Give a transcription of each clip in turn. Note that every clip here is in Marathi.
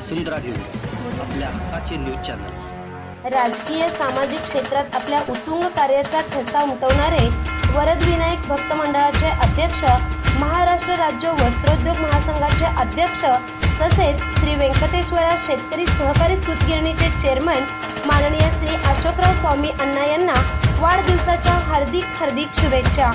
वसुंधरा न्यूज आपल्या हक्काचे न्यूज चॅनल. राजकीय सामाजिक क्षेत्रात आपल्या उत्तुंग कार्याचा ठसा उमटवणारे वरद विनायक भक्त मंडळाचे अध्यक्ष महाराष्ट्र राज्य वस्त्रोद्योग महासंघाचे अध्यक्ष तसेच श्री व्यंकटेश्वरा शेतकरी सहकारी सूतगिरणीचे चेअरमन माननीय श्री अशोकराव स्वामी अण्णा यांना वाढदिवसाच्या हार्दिक हार्दिक शुभेच्छा.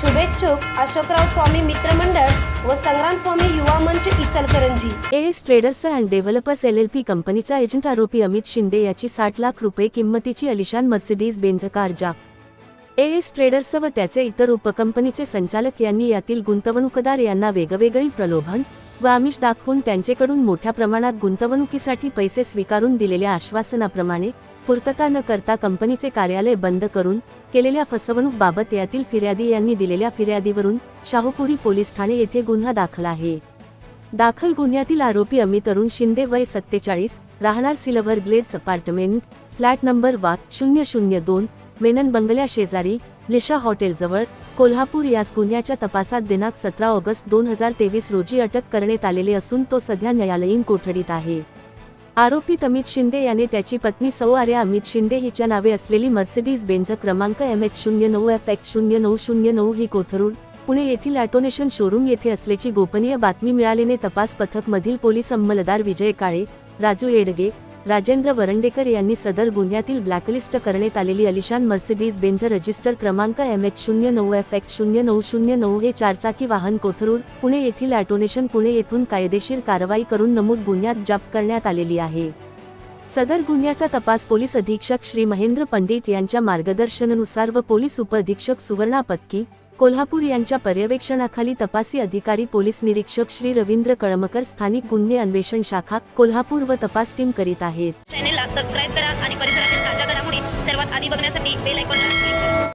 शुभेच्छुक अशोकराव स्वामी मित्रमंडळ व संग्राम स्वामी युवा मंच Ichalkaranji. AS traders and developers L L P कंपनीचा एजंट आरोपी अमित शिंदे याची साठ लाख रुपये किंमतीची अलिशान मर्सिडीज बेंझ कार जाप एएस ट्रेडर्स व त्याचे इतर उपकंपनीचे संचालक यांनी यातील गुंतवणूकदार यांना वेगवेगळी प्रलोभन व आमिष दाखवून त्यांचेकडून मोठ्या प्रमाणात गुंतवणुकीसाठी पैसे स्वीकारून दिलेल्या आश्वासनाप्रमाणे पूर्तता न करता कंपनीचे कार्यालय बंद करून केलेल्या फसवणूकबाबत यातील फिर्यादी यांनी दिलेल्या फिर्यादीवरून शाहूपुरी पोलीस ठाणे येथे गुन्हा दाखल आहे. दाखल गुन्ह्यातील आरोपी अमित अरुण शिंदे वय सत्तेचाळीस राहणार Silver Glades apartment flat number वा शून्य शून्य दोन मेनन बंगल्या शेजारी लिशा हॉटेलजवळ कोल्हापूर यास गुन्ह्याच्या तपासात दिनांक सतरा ऑगस्ट दोन हजार तेवीस रोजी अटक करण्यात आलेले असून तो सध्या न्यायालयीन कोठडीत आहे. आरोपीत अमित शिंदे याने त्याची पत्नी सौ आर्या अमित शिंदे हिच्या नावे असलेली मर्सिडीज बेंझ क्रमांक एम एच शून्य नऊ एफ एक्स शून्य नऊ शून्य नऊ ही कोथरूड पुणे येथील ऑटोनेशन शोरूम येथे असल्याची गोपनीय बातमी मिळाल्याने तपास पथक मधील पोलीस अंमलदार विजय काळे राजू येडगे राजेंद्र वरंडेकर यांनी सदर गुन्ह्यातील ब्लॅकलिस्ट करण्यात आलेली अलिशान मर्सिडीज बेंझ रजिस्टर क्रमांक एम एच शून्य नऊ एफ एक्स शून्य नऊ शून्य नऊ हे चारचाकी वाहन कोथरूड पुणे येथील ॲटोनेशन पुणे येथून कायदेशीर कारवाई करून नमूद गुन्ह्यात जप करण्यात आलेली आहे. सदर गुन्ह्याचा तपास पोलीस अधीक्षक श्री महेंद्र पंडित यांच्या मार्गदर्शनानुसार व पोलीस उपअधीक्षक सुवर्णा पत्की कोल्हापूर यांच्या पर्यवेक्षणाखाली तपासी अधिकारी पोलीस निरीक्षक श्री रवींद्र कळमकर स्थानिक गुन्हे अन्वेषण शाखा कोल्हापूर व तपास टीम करीत आहेत. चॅनेलला सबस्क्राईब करा आणि परिसरातील ताज्या घडामोडी सर्वात आधी बघण्यासाठी बेल आयकॉनला